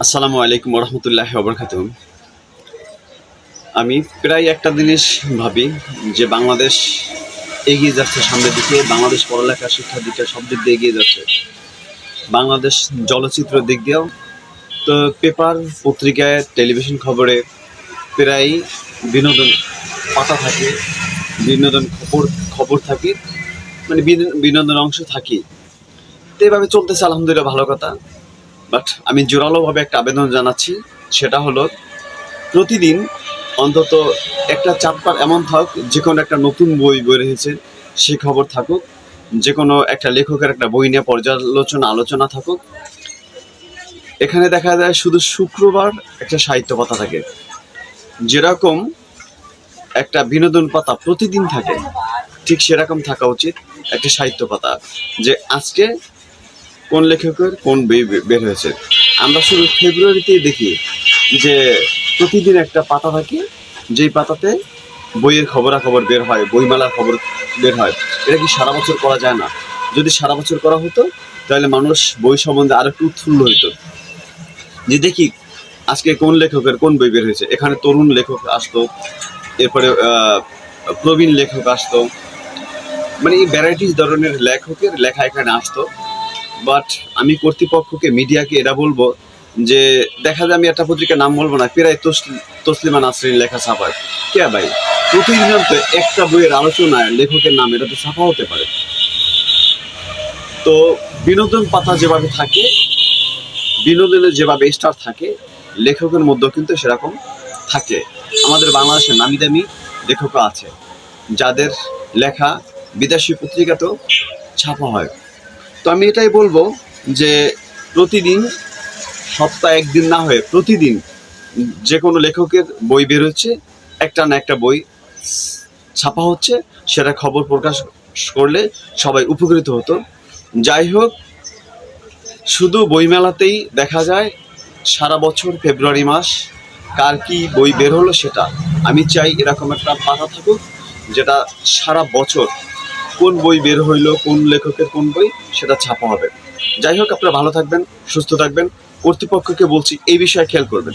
আসসালামু আলাইকুম রহমতুল্লাহ অবরকাত আমি প্রায় একটা জিনিস ভাবি যে বাংলাদেশ এগিয়ে যাচ্ছে সামনের দিকে, বাংলাদেশ পড়ালেখা, শিক্ষার দিকে সব দিক দিয়ে এগিয়ে যাচ্ছে। বাংলাদেশ চলচ্চিত্র দিক দিয়েও তো পেপার পত্রিকায়, টেলিভিশন খবরে প্রায় বিনোদন পাতা থাকে, বিনোদন খবর খবর থাকে মানে বিনো- বিনোদন অংশ থাকি তো এভাবে চলতেছে, আলহামদুলিল্লাহ, ভালো কথা। বাট আমি জোরালোভাবে একটা আবেদন জানাচ্ছি। সেটা হলো, প্রতিদিন অন্তত একটা চাপ্টার এমন থাক যে কোনো একটা নতুন বই বের হয়েছে, সে খবর থাকুক। যে কোনো একটা লেখকের একটা বই নিয়ে পর্যালোচনা, আলোচনা থাকুক। এখানে দেখা যায় শুধু শুক্রবার একটা সাহিত্য পাতা থাকে। যেরকম একটা বিনোদন পাতা প্রতিদিন থাকে, ঠিক সেরকম থাকা উচিত একটা সাহিত্য পাতা যে আজকে কোন লেখকের কোন বই বের হয়েছে। আমরা শুধু ফেব্রুয়ারিতেই দেখি যে প্রতিদিন একটা পাতা থাকে, যেই পাতাতে বইয়ের খবরাখবর বের হয়, বইমেলার খবর বের হয়। এটা কি সারা বছর করা যায় না? যদি সারা বছর করা হতো, তাহলে মানুষ বই সম্বন্ধে আরও একটু উৎফুল্ল হইতো। যে দেখি আজকে কোন লেখকের কোন বই বের হয়েছে? এখানে তরুণ লেখক আসতো, এরপরে প্রবীণ লেখক আসতো। মানে এই ভ্যারাইটিস ধরনের লেখকের লেখা এখানে আসতো। বাট আমি কর্তৃপক্ষকে মিডিয়াকে এটা বলব যে, দেখা যায় আমি একটা পত্রিকার নাম বলব না, প্রায় তসলিমা নাসরিন লেখা ছাপায়। কে ভাই? প্রতিদিন তো একটা বইয়ের আলোচনায় লেখকের নাম এটা তো ছাপা হতে পারে। তো বিনোদন পাতা যেভাবে থাকে, বিনোদনের যেভাবে স্টার থাকে, লেখকের মধ্যেও কিন্তু সেরকম থাকে। আমাদের বাংলাদেশে নামি দামি লেখকও আছে, যাদের লেখা বিদেশি পত্রিকাতেও ছাপা হয়। তো আমি এটাই বলব যে প্রতিদিন, সপ্তাহে একদিন না হয়ে প্রতিদিন যে কোনো লেখকের বই বেরোচ্ছে একটা না একটা বই ছাপা হচ্ছে, সেটা খবর প্রকাশ করলে সবাই উপকৃত হতো। যাই হোক, শুধু বইমেলাতেই দেখা যায় সারা বছর ফেব্রুয়ারি মাস, কার কি বই বের হলো সেটা। আমি চাই এরকম একটা পাতা থাকুক, যেটা সারা বছর কোন বই বের হইল, কোন লেখকের কোন বই, সেটা ছাপা হবে। যাই হোক, আপনারা ভালো থাকবেন, সুস্থ থাকবেন। কর্তৃপক্ষকে বলছি, এই বিষয়ে খেয়াল করবেন।